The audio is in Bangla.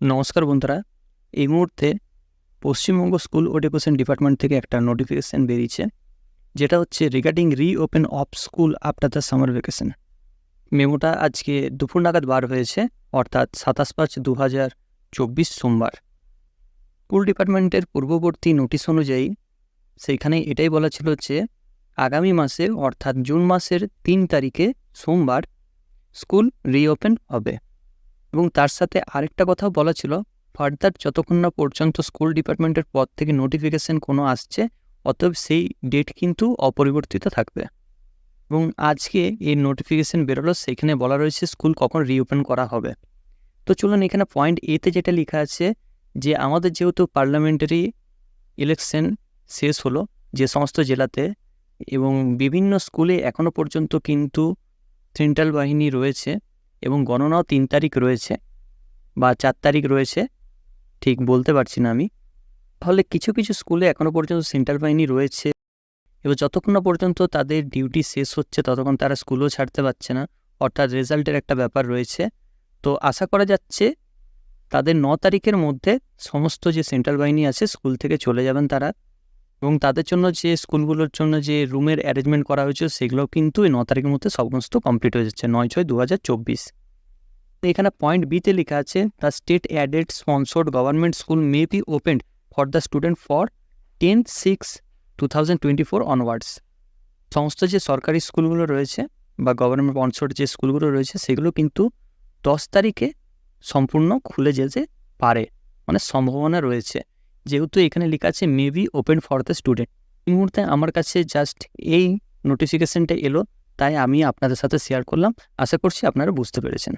নমস্কার বন্ধুরা। এই মুহূর্তে পশ্চিমবঙ্গ স্কুল এডুকেশন ডিপার্টমেন্ট থেকে একটা নোটিফিকেশান বেরিয়েছে, যেটা হচ্ছে regarding reopen of school after the summer vacation মেমোটা আজকে দুপুর নাগাদ বার হয়েছে, অর্থাৎ সাতাশ পাঁচ দু হাজার চব্বিশ সোমবার। স্কুল ডিপার্টমেন্টের পূর্ববর্তী নোটিশ অনুযায়ী, সেইখানে এটাই বলা ছিল যে, আগামী মাসে, অর্থাৎ জুন মাসের তিন তারিখে সোমবার, স্কুল রিওপেন হবে। এবং তার সাথে আরেকটা কথাও বলা ছিল, ফার্দার যতক্ষণ না পর্যন্ত স্কুল ডিপার্টমেন্টের পদ থেকে নোটিফিকেশন কোনো আসছে, অতএব সেই ডেট কিন্তু অপরিবর্তিত থাকবে। এবং আজকে এই নোটিফিকেশন বেরোলো, সেখানে বলা রয়েছে স্কুল কখন রিওপেন করা হবে। তো চলুন এখানে পয়েন্ট এতে যেটা লেখা আছে, যে আমাদের যেহেতু পার্লামেন্টারি ইলেকশন শেষ হলো যে সমস্ত জেলাতে, এবং বিভিন্ন স্কুলে এখনও পর্যন্ত কিন্তু সেন্ট্রাল বাহিনী রয়েছে এবং গণনাও তিন তারিখ রয়েছে বা চার তারিখ রয়েছে, ঠিক বলতে পারছি না আমি। তাহলে কিছু কিছু স্কুলে এখনও পর্যন্ত সেন্ট্রাল বাহিনী রয়েছে এবার যতক্ষণ না পর্যন্ত তাদের ডিউটি শেষ হচ্ছে ততক্ষণ তারা স্কুলও ছাড়তে পারছে না, অর্থাৎ রেজাল্টের একটা ব্যাপার রয়েছে। তো আশা করা যাচ্ছে তাদের ন তারিখের মধ্যে সমস্ত যে সেন্ট্রাল বাহিনী আছে স্কুল থেকে চলে যাবেন তারা এবং তাদের জন্য যে স্কুলগুলোর জন্য যে রুমের অ্যারেঞ্জমেন্ট করা হয়েছে সেগুলো কিন্তু এই ন তারিখের মধ্যে সমস্ত কমপ্লিট হয়ে যাচ্ছে, নয় ছয় দু হাজার চব্বিশ। এখানে পয়েন্ট বিতে লেখা আছে the state aided sponsored government school may be opened for the student for ten six two thousand twenty four onwards সমস্ত যে সরকারি স্কুলগুলো রয়েছে বা গভর্নমেন্ট স্পন্সর্ড যে স্কুলগুলো রয়েছে, সেগুলো কিন্তু দশ তারিখে সম্পূর্ণ খুলে যেতে পারে। মানে সম্ভাবনা রয়েছে। যেহেতু এখানে লেখা আছে may be open for the student এই মুহূর্তে আমার কাছে জাস্ট এই নোটিফিকেশানটা এলো, তাই আমি আপনাদের সাথে শেয়ার করলাম। আশা করছি আপনারা বুঝতে পেরেছেন।